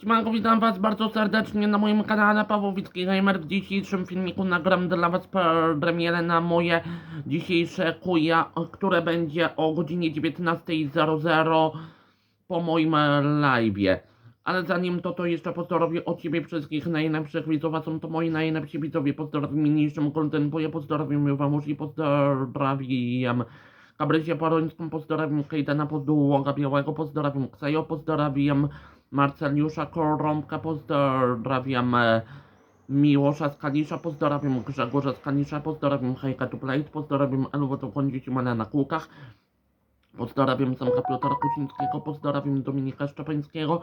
Siemanko, witam was bardzo serdecznie na moim kanale Pawłowicki Gamer. W dzisiejszym filmiku nagram dla was premierę na moje dzisiejsze kuja, które będzie o godzinie 19.00 po moim live'ie. Ale zanim to, to jeszcze pozdrowię od ciebie wszystkich najlepszych widzów, a są to moi najlepsi widzowie. Pozdrawiam niniejszym kontentuję, pozdrawiam wam i pozdrawiam Kabrysię Parońską, pozdrawiam Kejdana Podłoga Białego, pozdrawiam Ksajo, pozdrawiam Marceliusza Korąbka, pozdrawiam e, Miłosza Skalisza, pozdrawiam Grzegorza Skalisza, pozdrawiam Hejka to Plate, pozdrawiam Kądzić Mana na kółkach, pozdrawiam Samka Piotra Kucińskiego, pozdrawiam Dominika Szczepańskiego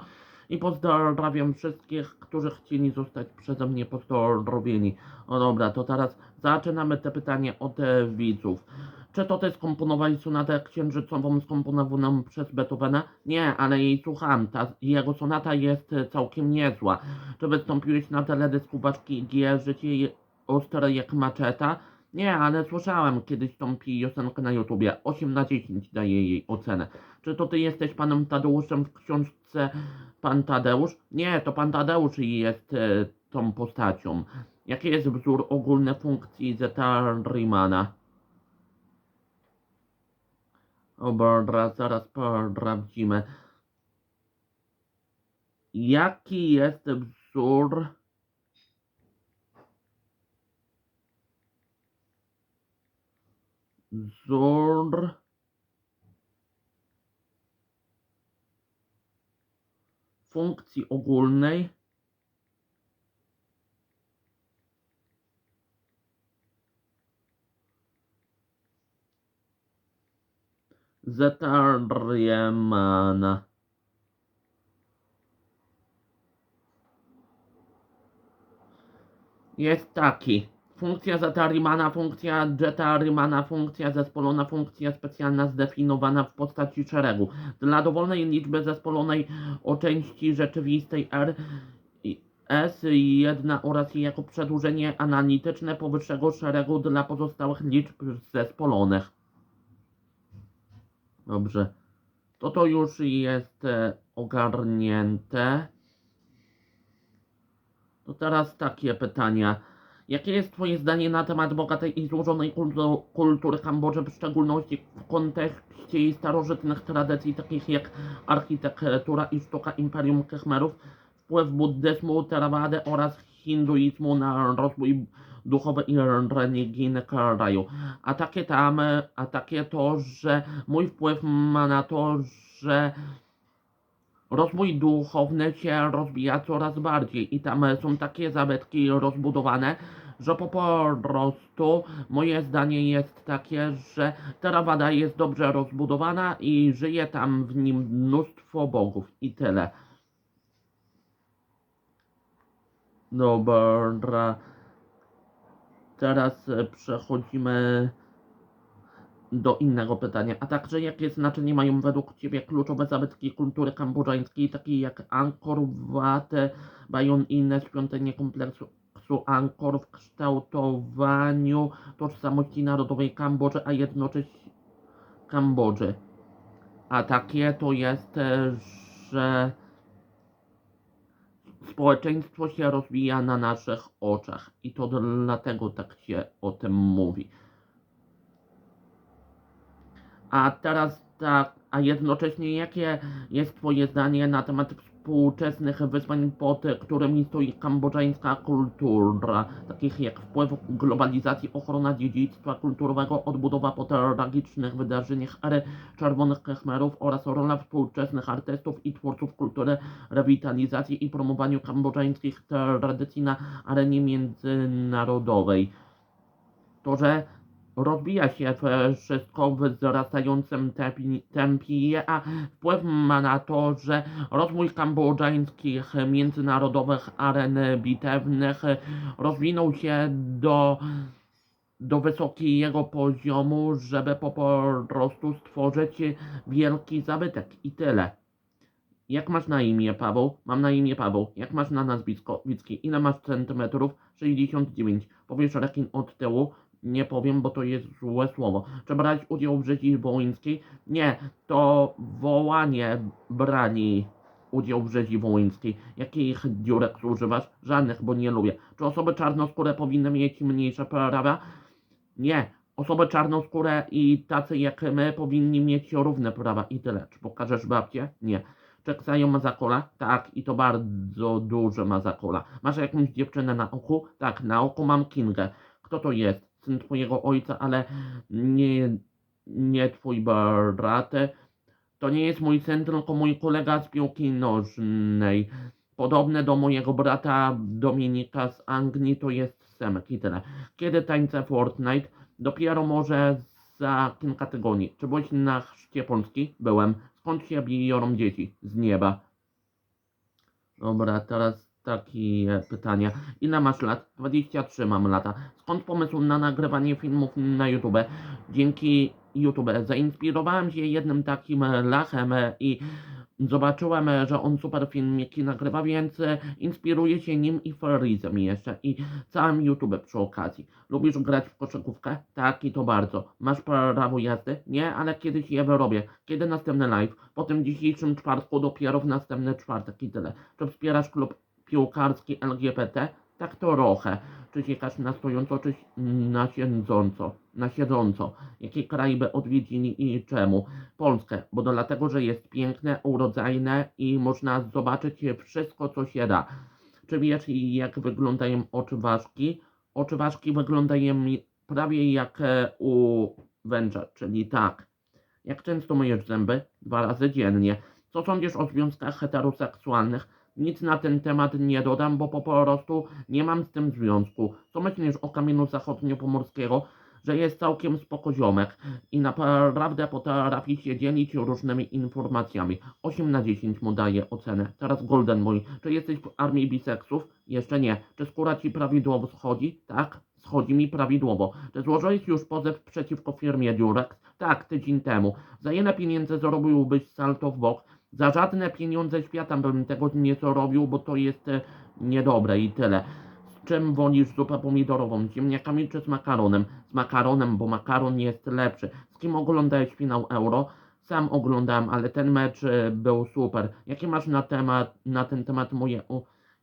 i pozdrawiam wszystkich, którzy chcieli zostać przeze mnie pozdrowieni. No dobra, to teraz zaczynamy te pytania od e, widzów. Czy to ty skomponowałeś sonatę księżycową skomponowaną przez Beethovena? Nie, ale jej słucham. Ta jego sonata jest e, całkiem niezła. Czy wystąpiłeś na teledysku Baczki G, życie ostre jak maczeta? Nie, ale słyszałem kiedyś tą piosenkę na YouTubie. 8 na 10 daję jej ocenę. Czy to ty jesteś panem Tadeuszem w książce Pan Tadeusz? Nie, to pan Tadeusz jest e, tą postacią. Jaki jest wzór ogólny funkcji Zeta Riemanna? Dobra, zaraz sprawdzimy. Jaki jest wzór? Wzór. Funkcji ogólnej Zeta Riemanna. Jest taki. Funkcja zeta Riemanna, funkcja jeta Riemanna, funkcja zespolona, funkcja specjalna zdefiniowana w postaci szeregu. Dla dowolnej liczby zespolonej o części rzeczywistej R i S i jedna oraz jej jako przedłużenie analityczne powyższego szeregu dla pozostałych liczb zespolonych. Dobrze. To to już jest e, ogarnięte. To teraz takie pytania. Jakie jest Twoje zdanie na temat bogatej i złożonej kultu- kultury Kambodży, w szczególności w kontekście jej starożytnych tradycji, takich jak architektura i sztuka Imperium Khmerów, wpływ buddyzmu, Theravady oraz hinduizmu na rozwój duchowy i religijny kraju. A takie tam, a takie to, że mój wpływ ma na to, że rozwój duchowny się rozwija coraz bardziej i tam są takie zabytki rozbudowane, że po prostu moje zdanie jest takie, że Theravada jest dobrze rozbudowana i żyje tam w nim mnóstwo bogów i tyle. Dobra. Teraz e, przechodzimy do innego pytania. A także jakie znaczenie mają według Ciebie kluczowe zabytki kultury kambodżańskiej, takie jak Angkor Wat, Bayon i inne świątynie kompleksu Angkor w kształtowaniu tożsamości narodowej Kambodży, a jednocześnie Kambodży. A takie to jest, e, że społeczeństwo się rozwija na naszych oczach i to dlatego tak się o tym mówi. A teraz tak, a jednocześnie jakie jest Twoje zdanie na temat współczesnych wyzwań, pod którymi stoi kambodżańska kultura, takich jak wpływ globalizacji, ochrona dziedzictwa kulturowego, odbudowa po tragicznych wydarzeniach ery Czerwonych Khmerów oraz rola współczesnych artystów i twórców kultury, rewitalizacji i promowaniu kambodżańskich tradycji na arenie międzynarodowej. To, że rozwija się wszystko w wzrastającym tempi- tempie, a wpływ ma na to, że rozwój kambodżańskich międzynarodowych aren bitewnych rozwinął się do, do wysokiego poziomu, żeby po prostu stworzyć wielki zabytek i tyle. Jak masz na imię, Paweł? Mam na imię Paweł. Jak masz na nazwisko, Wicki? Ile masz centymetrów? 69. Powiesz rekin od tyłu? Nie powiem, bo to jest złe słowo. Czy brać udział w życiu wołyńskiej? Nie, to wołanie brani. udział w rzezi wołyńskiej? Jakich dziurek używasz? Żadnych, bo nie lubię. Czy osoby czarnoskóre powinny mieć mniejsze prawa? Nie. Osoby czarnoskóre i tacy jak my powinni mieć równe prawa i tyle. Czy pokażesz babcię? Nie. Czy Ksajo ma zakola? Tak, i to bardzo duże ma zakola. Masz jakąś dziewczynę na oku? Tak, na oku mam Kingę. Kto to jest? Syn twojego ojca, ale nie, nie twój brat. To nie jest mój syn, tylko mój kolega z piłki nożnej. Podobny do mojego brata Dominika z Anglii, to jest Semek i tyle. Kiedy tańczę Fortnite? Dopiero może za kilka tygodni. Czy byłeś na chrzcie Polski? Byłem. Skąd się biorą dzieci? Z nieba. Dobra, teraz takie pytania. Ile masz lat? 23 mam lata. Skąd pomysł na nagrywanie filmów na YouTube? Dzięki YouTube zainspirowałem się jednym takim lachem i zobaczyłem, że on super filmiki nagrywa, więc inspiruję się nim i Freezem jeszcze i całym YouTube przy okazji. Lubisz grać w koszykówkę? Tak i to bardzo. Masz prawo jazdy? Nie, ale kiedyś je wyrobię. Kiedy następny live? Po tym dzisiejszym czwartku dopiero w następny czwartek i tyle. Czy wspierasz klub piłkarski LGBT? Tak trochę. Czy siekasz na stojąco, czy na siedząco? Na siedząco. Jakie kraje by odwiedzili i czemu? Polskę, bo to dlatego, że jest piękne, urodzajne i można zobaczyć wszystko, co się da. Czy wiesz, jak wyglądają oczy ważki? Oczy ważki wyglądają prawie jak e, u węża, czyli tak. Jak często myjesz zęby? Dwa razy dziennie. Co sądzisz o związkach heteroseksualnych? Nic na ten temat nie dodam, bo po prostu nie mam z tym związku. Co myślisz o kamieniu zachodniopomorskiego? Że jest całkiem spoko ziomek i naprawdę potrafi się dzielić różnymi informacjami. 8 na 10 mu daje ocenę. Teraz Golden Boy. Czy jesteś w armii biseksów? Jeszcze nie. Czy skóra ci prawidłowo schodzi? Tak, schodzi mi prawidłowo. Czy złożyłeś już pozew przeciwko firmie Durex? Tak, tydzień temu. Za ile pieniędzy zarobiłbyś salto w bok? Za żadne pieniądze świata bym tego nie zrobił, bo to jest e, niedobre i tyle. Z czym wolisz zupę pomidorową? Z ziemniakami czy z makaronem? Z makaronem, bo makaron jest lepszy. Z kim oglądałeś finał Euro? Sam oglądałem, ale ten mecz e, był super. Jakie masz na temat, na ten temat moje...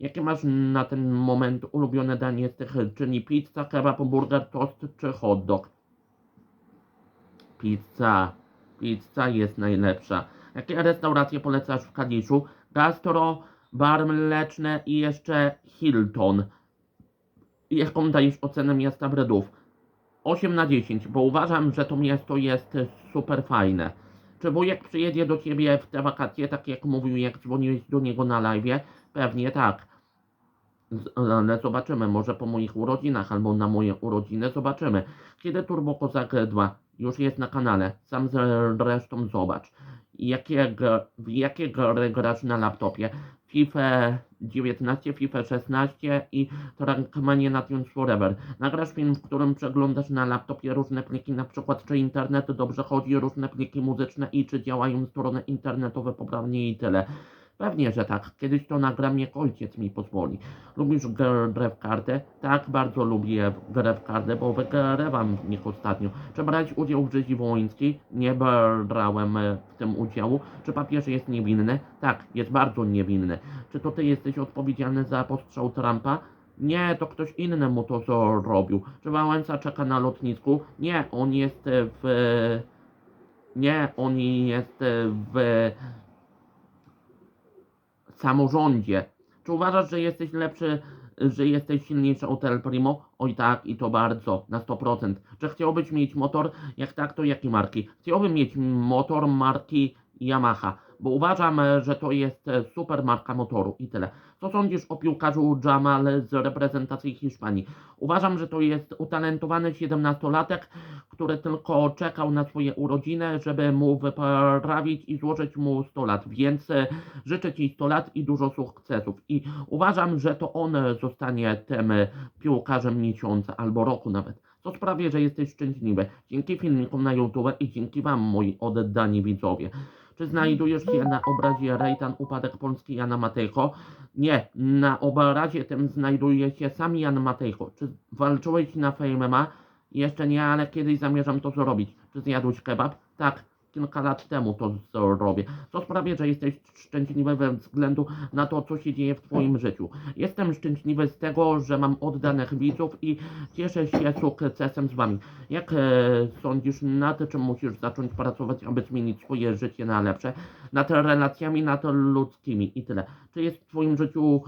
Jakie masz na ten moment ulubione danie z tych, czyli pizza, kebab, burger, tost czy hot dog? Pizza. Pizza jest najlepsza. Jakie restauracje polecasz w Kaliszu? Gastro, bar mleczne i jeszcze Hilton. Jaką dajesz ocenę miasta Bredów? 8 na 10, bo uważam, że to miasto jest super fajne. Czy wujek przyjedzie do ciebie w te wakacje, tak jak mówił, jak dzwoniłeś do niego na live? Pewnie tak. Ale zobaczymy, może po moich urodzinach albo na moje urodziny zobaczymy. Kiedy Turbo Kozak 2 już jest na kanale, sam zresztą zobacz. Jakie, gr- w jakie gry grasz na laptopie? FIFA 19, FIFA 16 i Trackmania Nations Forever. Nagrasz film, w którym przeglądasz na laptopie różne pliki, na przykład czy internet dobrze chodzi, różne pliki muzyczne i czy działają strony internetowe poprawnie i tyle. Pewnie, że tak. Kiedyś to nagram, jak ojciec mi pozwoli. Lubisz grę w kartę? Tak, bardzo lubię grę w kartę, bo wygrywam w nich ostatnio. Czy brać udział w rzezi wołyńskiej? Nie brałem e, w tym udziału. Czy papież jest niewinny? Tak, jest bardzo niewinny. Czy to ty jesteś odpowiedzialny za postrzał Trumpa? Nie, to ktoś inny mu to zrobił. Czy Wałęsa czeka na lotnisku? Nie, on jest w... Nie, on jest w samorządzie. Czy uważasz, że jesteś lepszy, że jesteś silniejszy od El Primo? Oj tak, i to bardzo, na 100%. Czy chciałbyś mieć motor? Jak tak, to jakiej marki? Chciałbym mieć motor marki Yamaha, bo uważam, e, że to jest e, super marka motoru i tyle. Co sądzisz o piłkarzu Jamal z reprezentacji Hiszpanii? Uważam, że to jest utalentowany 17-latek, który tylko czekał na swoje urodziny, żeby mu wyprawić i złożyć mu 100 lat, więc e, życzę Ci 100 lat i dużo sukcesów. I uważam, że to on zostanie tym piłkarzem miesiąca albo roku nawet. Co sprawi, że jesteś szczęśliwy. Dzięki filmikom na YouTube i dzięki Wam, moi oddani widzowie. Czy znajdujesz się na obrazie Rejtan Upadek Polski Jana Matejko? Nie, na obrazie tym znajduje się sam Jan Matejko. Czy walczyłeś na Fame MMA? Jeszcze nie, ale kiedyś zamierzam to zrobić. Czy zjadłeś kebab? Tak, kilka lat temu to zrobię. Co sprawia, że jesteś szczęśliwy ze względu na to, co się dzieje w Twoim życiu. Jestem szczęśliwy z tego, że mam oddanych widzów i cieszę się sukcesem z Wami. Jak e, sądzisz, nad czym musisz zacząć pracować, aby zmienić swoje życie na lepsze? Nad relacjami, nad ludzkimi i tyle. Czy jest w Twoim życiu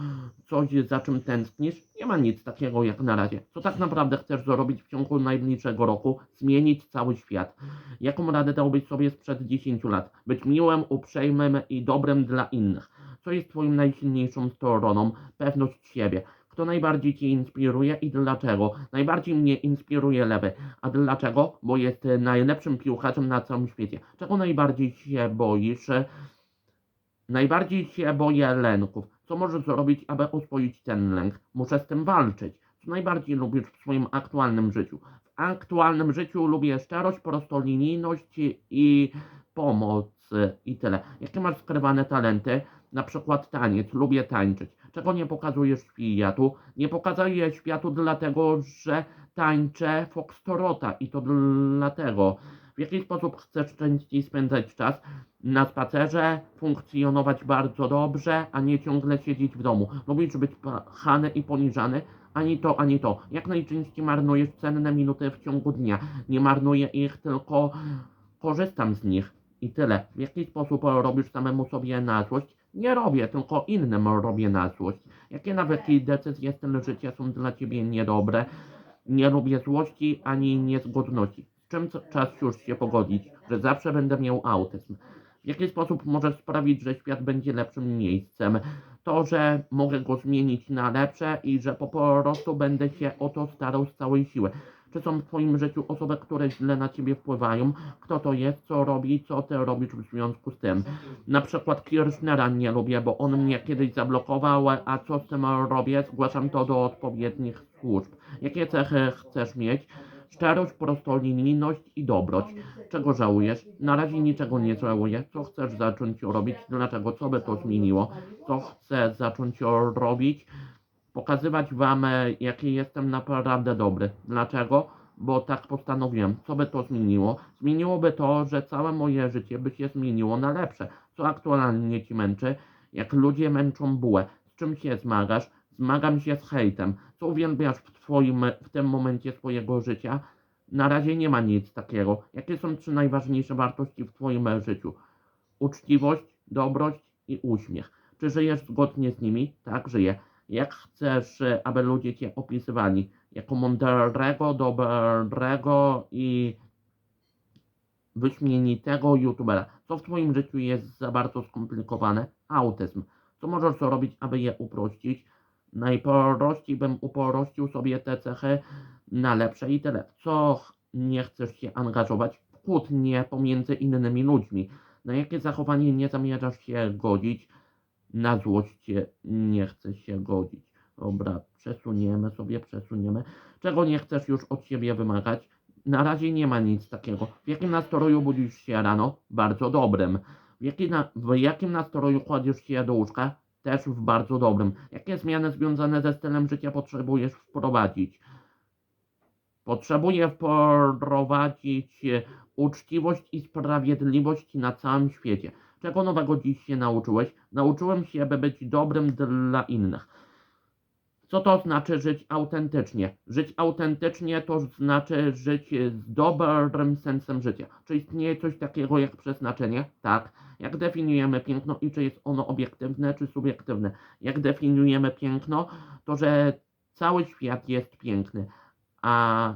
coś, za czym tęsknisz? Nie ma nic takiego jak na razie. Co tak naprawdę chcesz zrobić w ciągu najbliższego roku? Zmienić cały świat. Jaką radę dałbyś sobie sprzed 10 lat? Być miłym, uprzejmym i dobrym dla innych. Co jest Twoim najsilniejszą stroną? Pewność siebie. Kto najbardziej Cię inspiruje i dlaczego? Najbardziej mnie inspiruje lewy. A dlaczego? Bo jest najlepszym piłkarzem na całym świecie. Czego najbardziej się boisz? Najbardziej się boję lęków. Co możesz zrobić, aby oswoić ten lęk? Muszę z tym walczyć. Co najbardziej lubisz w swoim aktualnym życiu? Aktualnym życiu lubię szczerość, prostolinijność i pomoc i tyle. Jakie masz skrywane talenty? Na przykład taniec. Lubię tańczyć. Czego nie pokazujesz światu? Nie pokazuję światu dlatego, że tańczę foxtrota i to dlatego. W jaki sposób chcesz częściej spędzać czas? na spacerze, funkcjonować bardzo dobrze, a nie ciągle siedzieć w domu. Lubisz być pchany i poniżany, ani to, ani to. Jak najczęściej marnujesz cenne minuty w ciągu dnia. Nie marnuję ich, tylko korzystam z nich. I tyle. W jaki sposób robisz samemu sobie na złość? Nie robię, tylko innym robię na złość. Jakie nawyki, decyzje, styl życia są dla ciebie niedobre? Nie lubię złości ani niezgodności. Czym czas już się pogodzić, że zawsze będę miał autyzm? W jaki sposób możesz sprawić, że świat będzie lepszym miejscem? To, że mogę go zmienić na lepsze i że po prostu będę się o to starał z całej siły. Czy są w Twoim życiu osoby, które źle na Ciebie wpływają? Kto to jest? Co robi? Co Ty robisz w związku z tym? Na przykład Kirchnera nie lubię, bo on mnie kiedyś zablokował, a co z tym robię? Zgłaszam to do odpowiednich służb. Jakie cechy chcesz mieć? Szczerość, prostolinijność i dobroć. Czego żałujesz? Na razie niczego nie żałuję. Co chcesz zacząć robić? Dlaczego? Co by to zmieniło? Co chcę zacząć robić? Pokazywać wam, e, jaki jestem naprawdę dobry. Dlaczego? Bo tak postanowiłem. Co by to zmieniło? Zmieniłoby to, że całe moje życie by się zmieniło na lepsze. Co aktualnie ci męczy? Jak ludzie męczą bułę. Z czym się zmagasz? Zmagam się z hejtem. Co uwielbiasz w twoim, w tym momencie swojego życia? Na razie nie ma nic takiego. Jakie są trzy najważniejsze wartości w Twoim życiu? Uczciwość, dobroć i uśmiech. Czy żyjesz zgodnie z nimi? Tak, żyję. Jak chcesz, e, aby ludzie Cię opisywali? Jako mądrego, dobrego i wyśmienitego youtubera. Co w Twoim życiu jest za bardzo skomplikowane? Autyzm. Co możesz zrobić, aby je uprościć? Najprościej bym uprościł sobie te cechy na lepsze i tyle. Co nie chcesz się angażować w kłótnie pomiędzy innymi ludźmi? Na jakie zachowanie nie zamierzasz się godzić? Na złość nie chcesz się godzić. Dobra, przesuniemy sobie, przesuniemy. Czego nie chcesz już od siebie wymagać? Na razie nie ma nic takiego. W jakim nastroju budzisz się rano? Bardzo dobrym. W, jaki na, w jakim nastroju kładziesz się do łóżka? Też w bardzo dobrym. Jakie zmiany związane ze stylem życia potrzebujesz wprowadzić? Potrzebuję wprowadzić e, uczciwość i sprawiedliwość na całym świecie. Czego nowego dziś się nauczyłeś? Nauczyłem się, by być dobrym dla innych. Co to znaczy żyć autentycznie? Żyć autentycznie to znaczy żyć e, z dobrym sensem życia. Czy istnieje coś takiego jak przeznaczenie? Tak. Jak definiujemy piękno i czy jest ono obiektywne czy subiektywne? Jak definiujemy piękno, to że cały świat jest piękny, a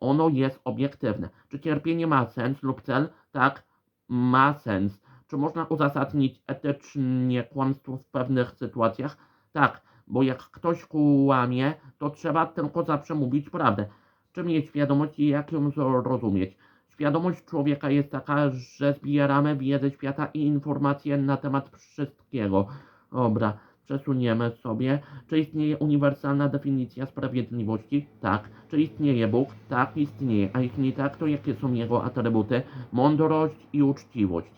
ono jest obiektywne. Czy cierpienie ma sens lub cel? Tak, ma sens. Czy można uzasadnić etycznie kłamstwo w pewnych sytuacjach? Tak, bo jak ktoś kłamie, to trzeba tylko zawsze mówić prawdę. Czy mieć świadomość i jak ją zrozumieć? Świadomość człowieka jest taka, że zbieramy wiedzę świata i informacje na temat wszystkiego. Dobra, przesuniemy sobie. Czy istnieje uniwersalna definicja sprawiedliwości? Tak. Czy istnieje Bóg? Tak, istnieje. A jeśli tak, to jakie są jego atrybuty? Mądrość i uczciwość.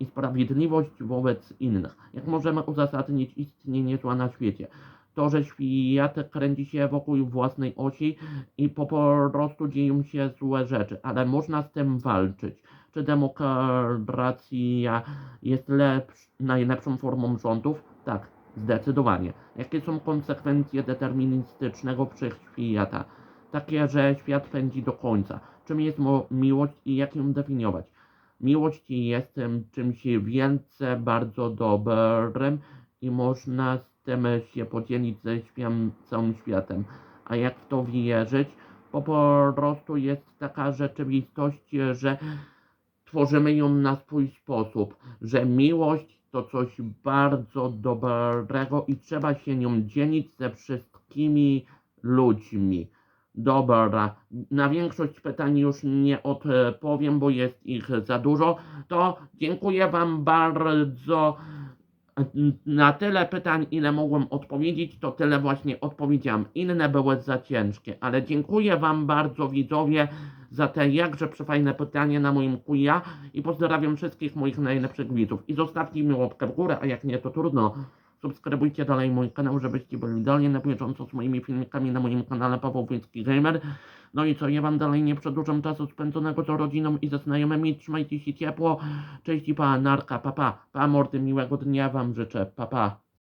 I sprawiedliwość wobec innych. Jak możemy uzasadnić istnienie zła na świecie? to, że świat kręci się wokół własnej osi i po prostu dzieją się złe rzeczy, ale można z tym walczyć. Czy demokracja jest lepsz, najlepszą formą rządów? Tak, zdecydowanie. Jakie są konsekwencje deterministycznego wszechświata? Takie, że świat pędzi do końca. Czym jest miłość i jak ją definiować? Miłość jest czymś więcej bardzo dobrym i można z tym się podzielić ze świem, całym światem. A jak w to wierzyć? Po prostu jest taka rzeczywistość, że tworzymy ją na swój sposób, że miłość to coś bardzo dobrego i trzeba się nią dzielić ze wszystkimi ludźmi. Dobra, na większość pytań już nie odpowiem, bo jest ich za dużo. To dziękuję Wam bardzo. Na tyle pytań, ile mogłem odpowiedzieć, to tyle właśnie odpowiedziałem. Inne były za ciężkie, ale dziękuję Wam bardzo, widzowie, za te jakże przefajne pytanie na moim kuja i pozdrawiam wszystkich moich najlepszych widzów. I zostawcie mi łapkę w górę, a jak nie, to trudno. Subskrybujcie dalej mój kanał, żebyście byli dalej na bieżąco z moimi filmikami na moim kanale Paweł Gamer. No i co, ja wam dalej nie przedłużam czasu spędzonego z rodziną i ze znajomymi. Trzymajcie się ciepło. Cześć i pa, narka, pa, pa. Pa, mordy, miłego dnia wam życzę. Pa, pa.